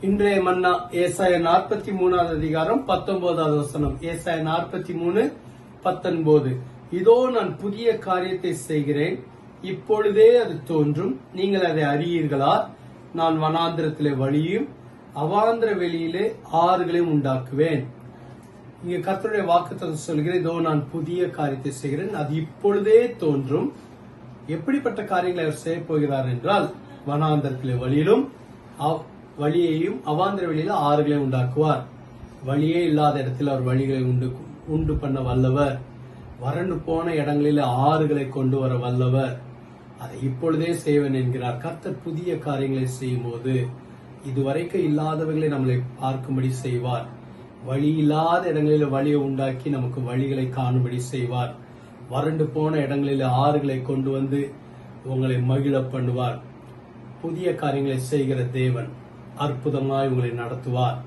இன்றைய மன்னா ஏசாய நாற்பத்தி மூணாவது அதிகாரம் பத்தொன்பதாவது வசனம். ஏசாய நாற்பத்தி மூணு பத்தொன்பது. இதோ நான் புதிய காரியத்தை செய்கிறேன். இப்பொழுதே அது தோன்றும். நீங்கள் அதை அறியீர்களா? நான் வனாந்திரத்திலே வழியும் அவாந்திர வெளியிலே ஆறுகளையும் உண்டாக்குவேன். இங்க கத்தருடைய வாக்குத்தத்தம் சொல்கிறேன் இதோ நான் புதிய காரியத்தை செய்கிறேன். அது இப்பொழுதே தோன்றும். எப்படிப்பட்ட காரியங்களை அவர் செய்ய போகிறார் என்றால் வனாந்திரத்திலே வழியிலும் அவ்- வழியையும் அவாந்திர வழியில ஆறுகளை உண்டாக்குவார். வழியே இல்லாத இடத்தில் அவர் வழிகளை உண்டு உண்டு பண்ண வல்லவர். வறண்டு போன இடங்களில் ஆறுகளை கொண்டு வர வல்லவர். அதை இப்பொழுதே செய்வன் என்கிறார். கர்த்தர் புதிய காரியங்களை செய்யும் போது இதுவரைக்கும் இல்லாதவர்களை நம்மளை பார்க்கும்படி செய்வார். வழி இல்லாத இடங்களில் வழியை உண்டாக்கி நமக்கு வழிகளை காணும்படி செய்வார். வறண்டு போன இடங்களில் ஆறுகளை கொண்டு வந்து உங்களை மகிழ பண்ணுவார். புதிய காரியங்களை செய்கிற தேவன். அற்புதமாய் உங்களை நடத்துவார்.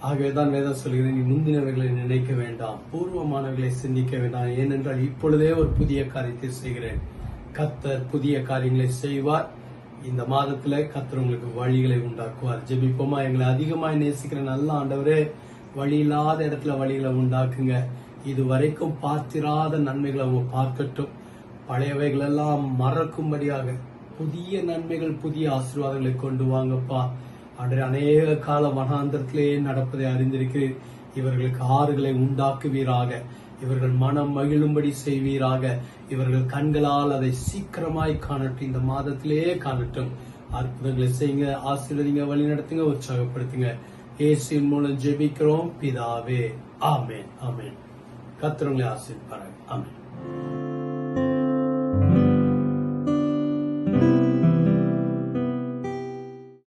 ஆகவேதான் வேதம் சொல்கிறேன் நீ முந்தினவர்களை நினைக்க வேண்டாம் பூர்வமானவர்களை சிந்திக்க வேண்டாம் ஏனென்றால் இப்பொழுதே ஒரு புதிய காரியத்தை செய்கிறேன். கத்தர் புதிய காரியங்களை செய்வார். இந்த மாதத்துல கத்தர் உங்களுக்கு வழிகளை உண்டாக்குவார். ஜெபிப்போமா? எங்களை அதிகமாய் நேசிக்கிற நல்ல ஆண்டவரே வழி இல்லாத இடத்துல வழிகளை உண்டாக்குங்க. இது வரைக்கும் பார்த்திராத நன்மைகளை அவங்க பார்க்கட்டும். பழையவைகள் எல்லாம் மறக்கும்படியாக புதிய நன்மைகள் புதிய ஆசீர்வாதங்களை கொண்டு வாங்கப்பா. அன்றைய அநேக கால வனாந்திரத்திலேயே நடப்பதை அறிந்திருக்கிறேன் இவர்களுக்கு ஆறுகளை உண்டாக்குவீராக. இவர்கள் மனம் மகிழும்படி செய்வீராக. இவர்கள் கண்களால் அதை சீக்கிரமாய் காணட்டும். இந்த மாதத்திலேயே காணட்டும். அற்புதங்களை செய்யுங்க ஆசீர்வதிங்க வழி நடத்துங்க உற்சாகப்படுத்துங்க. ஏசியின் மூலம் ஜெபிக்கிறோம். பிதாவே ஆமேன் ஆமேன். கத்திரங்களை ஆசீர்வாங்க ஆமேன்.